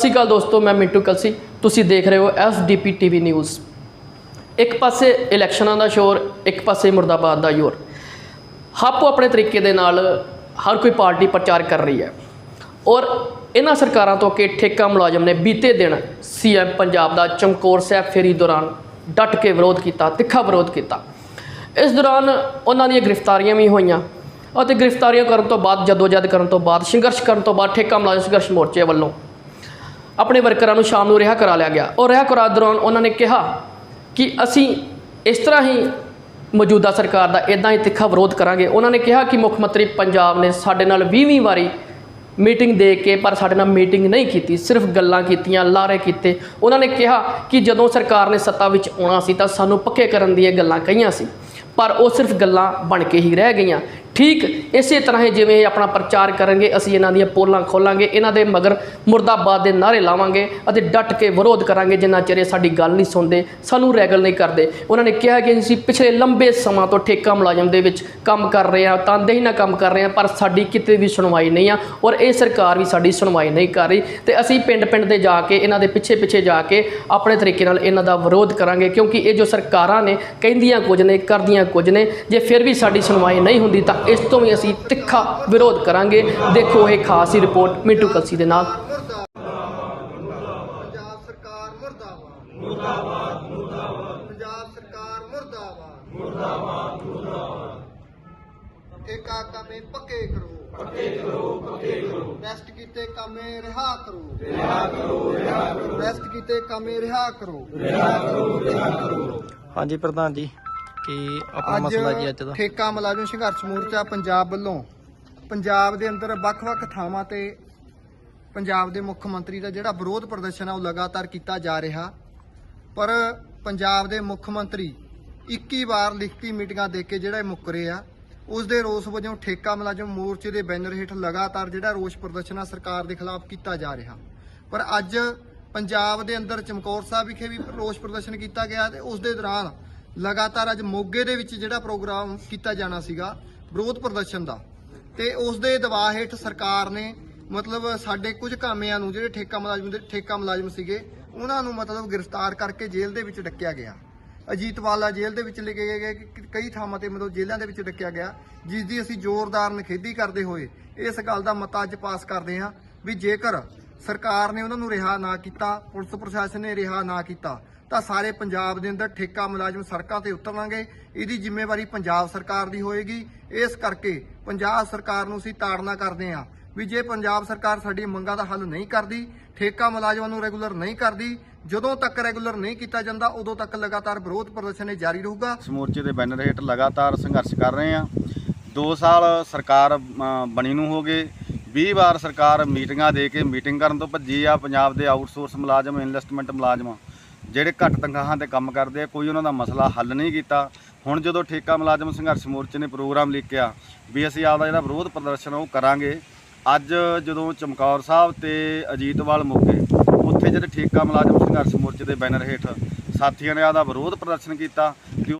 ਸਤਿ ਸ਼੍ਰੀ ਅਕਾਲ ਦੋਸਤੋ, ਮੈਂ ਮਿੰਟੂ ਕਲਸੀ। ਤੁਸੀਂ ਦੇਖ ਰਹੇ ਹੋ ਐਸਡੀਪੀ ਟੀਵੀ ਨਿਊਜ਼। ਇੱਕ ਪਾਸੇ ਇਲੈਕਸ਼ਨਾਂ ਦਾ ਸ਼ੋਰ, ਇੱਕ ਪਾਸੇ ਮੁਰਦਾਬਾਦ ਦਾ ਜ਼ੋਰ ਆਪੋ ਆਪਣੇ ਤਰੀਕੇ ਦੇ ਨਾਲ ਹਰ ਕੋਈ ਪਾਰਟੀ ਪ੍ਰਚਾਰ ਕਰ ਰਹੀ ਹੈ। ਔਰ ਇਹਨਾਂ ਸਰਕਾਰਾਂ ਤੋਂ ਕਿ ਠੇਕਾ ਮੁਲਾਜ਼ਮ ਨੇ ਬੀਤੇ ਦਿਨ ਸੀਐਮ ਪੰਜਾਬ ਦਾ ਚਮਕੌਰ ਸਾਹਿਬ ਫੇਰੀ ਦੌਰਾਨ ਡਟ ਕੇ ਵਿਰੋਧ ਕੀਤਾ, ਤਿੱਖਾ ਵਿਰੋਧ ਕੀਤਾ। ਇਸ ਦੌਰਾਨ ਉਹਨਾਂ ਦੀਆਂ ਗ੍ਰਿਫਤਾਰੀਆਂ ਵੀ ਹੋਈਆਂ ਅਤੇ ਗ੍ਰਿਫਤਾਰੀਆਂ ਕਰਨ ਤੋਂ ਬਾਅਦ, ਜਦੋਜਹਿਦ ਕਰਨ ਤੋਂ ਬਾਅਦ, ਸੰਘਰਸ਼ ਕਰਨ ਤੋਂ ਬਾਅਦ ਠੇਕਾ ਮੁਲਾਜ਼ਮ ਸੰਘਰਸ਼ ਮੋਰਚੇ ਵੱਲੋਂ ਆਪਣੇ ਵਰਕਰਾਂ ਨੂੰ ਸ਼ਾਮ ਨੂੰ ਰਿਹਾ ਕਰਾ ਲਿਆ ਗਿਆ। ਔਰ ਰਿਹਾ ਕਰਾ ਦੌਰਾਨ ਉਹਨਾਂ ਨੇ ਕਿਹਾ ਕਿ ਅਸੀਂ ਇਸ ਤਰ੍ਹਾਂ ਹੀ ਮੌਜੂਦਾ ਸਰਕਾਰ ਦਾ ਇਦਾਂ ਹੀ ਤਿੱਖਾ ਵਿਰੋਧ ਕਰਾਂਗੇ। ਉਹਨਾਂ ਨੇ ਕਿਹਾ ਕਿ ਮੁੱਖ ਮੰਤਰੀ ਪੰਜਾਬ ਨੇ ਸਾਡੇ ਨਾਲ 20-20 ਵਾਰੀ ਮੀਟਿੰਗ ਦੇ ਕੇ ਪਰ ਸਾਡੇ ਨਾਲ ਮੀਟਿੰਗ ਨਹੀਂ ਕੀਤੀ, ਸਿਰਫ ਗੱਲਾਂ ਕੀਤੀਆਂ, ਲਾਰੇ ਕੀਤੇ। ਉਹਨਾਂ ਨੇ ਕਿਹਾ ਕਿ ਜਦੋਂ ਸਰਕਾਰ ਨੇ ਸੱਤਾ ਵਿੱਚ ਆਉਣਾ ਸੀ ਤਾਂ ਸਾਨੂੰ ਪੱਕੇ ਕਰਨ ਦੀਆਂ ਗੱਲਾਂ ਕਹੀਆਂ ਸੀ। ਪਰ ਉਹ ਸਿਰਫ ਗੱਲਾਂ ਬਣ ਕੇ ਹੀ ਰਹਿ ਗਈਆਂ। ਠੀਕ ਇਸੇ ਤਰ੍ਹਾਂ ਹੀ ਜਿਵੇਂ ਇਹ ਆਪਣਾ ਪ੍ਰਚਾਰ ਕਰਨਗੇ, ਅਸੀਂ ਇਹਨਾਂ ਦੀਆਂ ਪੋਲਾਂ ਖੋਲਾਂਗੇ, ਇਹਨਾਂ ਦੇ ਮਗਰ ਮੁਰਦਾਬਾਦ ਦੇ ਨਾਰੇ ਲਾਵਾਂਗੇ ਅਤੇ ਡਟ ਕੇ ਵਿਰੋਧ ਕਰਾਂਗੇ, ਜਿੰਨਾ ਚਿਰ ਸਾਡੀ ਗੱਲ ਨਹੀਂ ਸੁਣਦੇ, ਸਾਨੂੰ ਰੈਗਲ ਨਹੀਂ ਕਰਦੇ। ਉਹਨਾਂ ਨੇ ਕਿਹਾ ਕਿ ਅਸੀਂ ਪਿਛਲੇ ਲੰਬੇ ਸਮਾਂ ਤੋਂ ਠੇਕਾ ਮੁਲਾਜ਼ਮ ਦੇ ਵਿੱਚ ਕੰਮ ਕਰ ਰਹੇ ਹਾਂ ਤਨਦੇਹੀ ਨਾਲ ਕੰਮ ਕਰ ਰਹੇ ਹਾਂ, ਪਰ ਸਾਡੀ ਕਿਤੇ ਵੀ ਸੁਣਵਾਈ ਨਹੀਂ ਆ ਔਰ ਇਹ ਸਰਕਾਰ ਵੀ ਸਾਡੀ ਸੁਣਵਾਈ ਨਹੀਂ ਕਰ ਰਹੀ ਤੇ ਅਸੀਂ ਪਿੰਡ ਪਿੰਡ ਦੇ ਜਾ ਕੇ, ਇਹਨਾਂ ਦੇ ਪਿੱਛੇ ਪਿੱਛੇ ਜਾ ਕੇ ਆਪਣੇ ਤਰੀਕੇ ਨਾਲ ਇਹਨਾਂ ਦਾ ਵਿਰੋਧ ਕਰਾਂਗੇ, ਕਿਉਂਕਿ ਇਹ ਜੋ ਸਰਕਾਰਾਂ ਨੇ, ਕਹਿੰਦੀਆਂ ਕੁਝ ਨੇ, ਕਰਦੀਆਂ ਕੁਝ ਨੇ, ਜੇ ਫਿਰ ਵੀ ਸਾਡੀ ਸੁਣਵਾਈ ਨਹੀਂ ਹੁੰਦੀ ਤਾਂ ਇਸ ਤੋਂ ਵੀ ਅਸੀਂ ਤਿੱਖਾ ਵਿਰੋਧ ਕਰਾਂਗੇ। ਦੇਖੋ ਇਹ ਖਾਸ ਹੀ ਰਿਪੋਰਟ ਮਿੰਟੂ ਕਲਸੀ ਦੇ ਨਾਲ। ਪੰਜਾਬ ਸਰਕਾਰ ਮੁਰਦਾਬਾਦ ਮੁਰਦਾਬਾਦ ਮੁਰਦਾਬਾਦ ਪੰਜਾਬ ਸਰਕਾਰ ਮੁਰਦਾਬਾਦ ਮੁਰਦਾਬਾਦ ਮੁਰਦਾਬਾਦ ਠੇਕਾ ਕਾਮੇ ਪੱਕੇ ਕਰੋ ਪੱਕੇ ਕਰੋ ਪੱਕੇ ਕਰੋ ਬੈਸਟ ਕੀਤੇ ਕਾਮੇ ਰਿਹਾ ਕਰੋ ਰਿਹਾ ਕਰੋ ਰਿਹਾ ਕਰੋ ਬੈਸਟ ਕੀਤੇ ਕਾਮੇ ਰਿਹਾ ਕਰੋ ਹਾਂਜੀ ਪ੍ਰਧਾਨ ਜੀ ਕੀ ਆਪਣਾ ਮਸਲਾ ਕੀ ਅੱਜ ਦਾ? ਠੇਕਾ ਮੁਲਾਜ਼ਮ ਸੰਘਰਸ਼ ਮੋਰਚਾ ਪੰਜਾਬ ਵੱਲੋਂ। ਪੰਜਾਬ ਦੇ ਅੰਦਰ ਵੱਖ-ਵੱਖ ਥਾਵਾਂ ਤੇ ਪੰਜਾਬ ਦੇ ਮੁੱਖ ਮੰਤਰੀ ਦਾ ਜਿਹੜਾ ਵਿਰੋਧ ਪ੍ਰਦਰਸ਼ਨ ਆ ਉਹ ਲਗਾਤਾਰ ਕੀਤਾ ਜਾ ਰਿਹਾ। ਪਰ ਪੰਜਾਬ ਦੇ ਮੁੱਖ ਮੰਤਰੀ 21 ਵਾਰ ਲਿਖਤੀ ਮੀਟਿੰਗਾਂ ਦੇ ਕੇ ਜਿਹੜਾ ਮੁੱਕਰੇ ਆ ਉਸ ਦੇ ਰੋਸ ਵਜੋਂ ਠੇਕਾ ਮੁਲਾਜ਼ਮ ਮੋਰਚੇ ਦੇ ਬੈਨਰ ਹੇਠ ਲਗਾਤਾਰ ਜਿਹੜਾ ਰੋਸ ਪ੍ਰਦਰਸ਼ਨ ਆ ਸਰਕਾਰ ਦੇ ਖਿਲਾਫ ਕੀਤਾ ਜਾ ਰਿਹਾ। ਪਰ ਅੱਜ ਪੰਜਾਬ ਦੇ ਅੰਦਰ ਚਮਕੌਰ ਸਾਹਿਬ ਵਿਖੇ ਵੀ ਰੋਸ ਪ੍ਰਦਰਸ਼ਨ ਕੀਤਾ ਗਿਆ ਤੇ ਉਸ ਦੇ ਦੌਰਾਨ ਲਗਾਤਾਰ ਅੱਜ ਮੋਗੇ ਦੇ ਵਿੱਚ ਜਿਹੜਾ ਪ੍ਰੋਗਰਾਮ ਕੀਤਾ ਜਾਣਾ ਸੀਗਾ, ਵਿਰੋਧ ਪ੍ਰਦਰਸ਼ਨ ਦਾ। ਤੇ ਉਸ ਦੇ ਦਬਾਅ ਹੇਠ ਸਰਕਾਰ ਨੇ ਮਤਲਬ ਸਾਡੇ ਕੁਝ ਕਾਮਿਆਂ ਨੂੰ ਜਿਹੜੇ ਠੇਕਾ ਮੁਲਾਜ਼ਮ ਦੇ ਠੇਕਾ ਮੁਲਾਜ਼ਮ ਸੀਗੇ, ਉਹਨਾਂ ਨੂੰ ਮਤਲਬ ਗ੍ਰਿਫਤਾਰ ਕਰਕੇ ਜੇਲ੍ਹ ਦੇ ਵਿੱਚ ਡੱਕਿਆ ਗਿਆ। ਅਜੀਤਵਾਲਾ ਜੇਲ੍ਹ ਦੇ ਵਿੱਚ ਲੈ ਕੇ ਗਏ ਕਿ- ਕਈ ਥਾਵਾਂ ਤੇ ਮਤਲਬ ਜੇਲ੍ਹਾਂ ਦੇ ਵਿੱਚ ਡੱਕਿਆ ਗਿਆ, ਜਿਸ ਦੀ ਅਸੀਂ ਜ਼ੋਰਦਾਰ ਨਿਖੇਧੀ ਕਰਦੇ ਹੋਏ ਇਸ ਗੱਲ ਦਾ ਮਤਾ ਅੱਜ ਪਾਸ ਕਰਦੇ ਹਾਂ ਵੀ ਜੇਕਰ ਸਰਕਾਰ ਨੇ ਉਹਨਾਂ ਨੂੰ ਰਿਹਾ ਨਾ ਕੀਤਾ, ਪੁਲਿਸ ਪ੍ਰਸ਼ਾਸਨ ਨੇ ਰਿਹਾ ਨਾ ਕੀਤਾ ਤਾਂ ਸਾਰੇ ਪੰਜਾਬ ਦੇ ਅੰਦਰ ਠੇਕਾ ਮੁਲਾਜ਼ਮ ਸੜਕਾਂ ਤੇ ਉਤਰਨਗੇ ਇਹਦੀ ਜ਼ਿੰਮੇਵਾਰੀ ਪੰਜਾਬ ਸਰਕਾਰ ਦੀ ਹੋਏਗੀ। ਇਸ ਕਰਕੇ ਪੰਜਾਬ ਸਰਕਾਰ ਨੂੰ ਅਸੀਂ ਤਾੜਨਾ ਕਰਦੇ ਹਾਂ ਵੀ ਜੇ ਪੰਜਾਬ ਸਰਕਾਰ ਸਾਡੀ ਮੰਗਾਂ ਦਾ ਹੱਲ ਨਹੀਂ ਕਰਦੀ, ਠੇਕਾ ਮੁਲਾਜ਼ਮਾਂ ਨੂੰ ਰੈਗੂਲਰ ਨਹੀਂ ਕਰਦੀ, ਜਦੋਂ ਤੱਕ ਰੈਗੂਲਰ ਨਹੀਂ ਕੀਤਾ ਜਾਂਦਾ, ਉਦੋਂ ਤੱਕ ਲਗਾਤਾਰ ਵਿਰੋਧ ਪ੍ਰਦਰਸ਼ਨ ਇਹ ਜਾਰੀ ਰਹੂਗਾ। ਇਸ ਮੋਰਚੇ ਦੇ ਬੈਨਰ ਹੇਠ ਲਗਾਤਾਰ ਸੰਘਰਸ਼ ਕਰ ਰਹੇ ਹਾਂ। 2 ਸਾਲ ਸਰਕਾਰ ਬਣੀ ਨੂੰ ਹੋ ਗਏ। 20 ਵਾਰ ਸਰਕਾਰ ਮੀਟਿੰਗਾਂ ਦੇ ਕੇ ਮੀਟਿੰਗ ਕਰਨ ਤੋਂ ਭੱਜੀ ਆ ਪੰਜਾਬ ਦੇ ਆਊਟਸੋਰਸ ਮੁਲਾਜ਼ਮ, ਇਨਵੈਸਟਮੈਂਟ ਮੁਲਾਜ਼ਮ। ਜਿਹੜੇ ਘੱਟ ਤਨਖਾਹਾਂ ਤੇ ਕੰਮ ਕਰਦੇ ਆ, ਕੋਈ ਉਹਨਾਂ ਦਾ ਮਸਲਾ ਹੱਲ ਨਹੀਂ ਕੀਤਾ। ਹੁਣ ਜਦੋਂ ਠੇਕਾ ਮੁਲਾਜ਼ਮ ਸੰਘਰਸ਼ ਮੋਰਚੇ ਨੇ ਪ੍ਰੋਗਰਾਮ ਲਿਖਿਆ ਵੀ ਅਸੀਂ ਆਪਦਾ ਜਿਹੜਾ ਵਿਰੋਧ ਪ੍ਰਦਰਸ਼ਨ ਉਹ ਕਰਾਂਗੇ, ਅੱਜ ਜਦੋਂ ਚਮਕੌਰ ਸਾਹਿਬ ਤੇ ਅਜੀਤਵਾਲ ਮੌਕੇ, ਉੱਥੇ ਜਿਹੜੇ ਠੇਕਾ ਮੁਲਾਜ਼ਮ ਸੰਘਰਸ਼ ਮੋਰਚੇ ਦੇ ਬੈਨਰ ਹੇਠ ਸਾਥੀਆਂ ਨੇ ਆਪਦਾ ਵਿਰੋਧ ਪ੍ਰਦਰਸ਼ਨ ਕੀਤਾ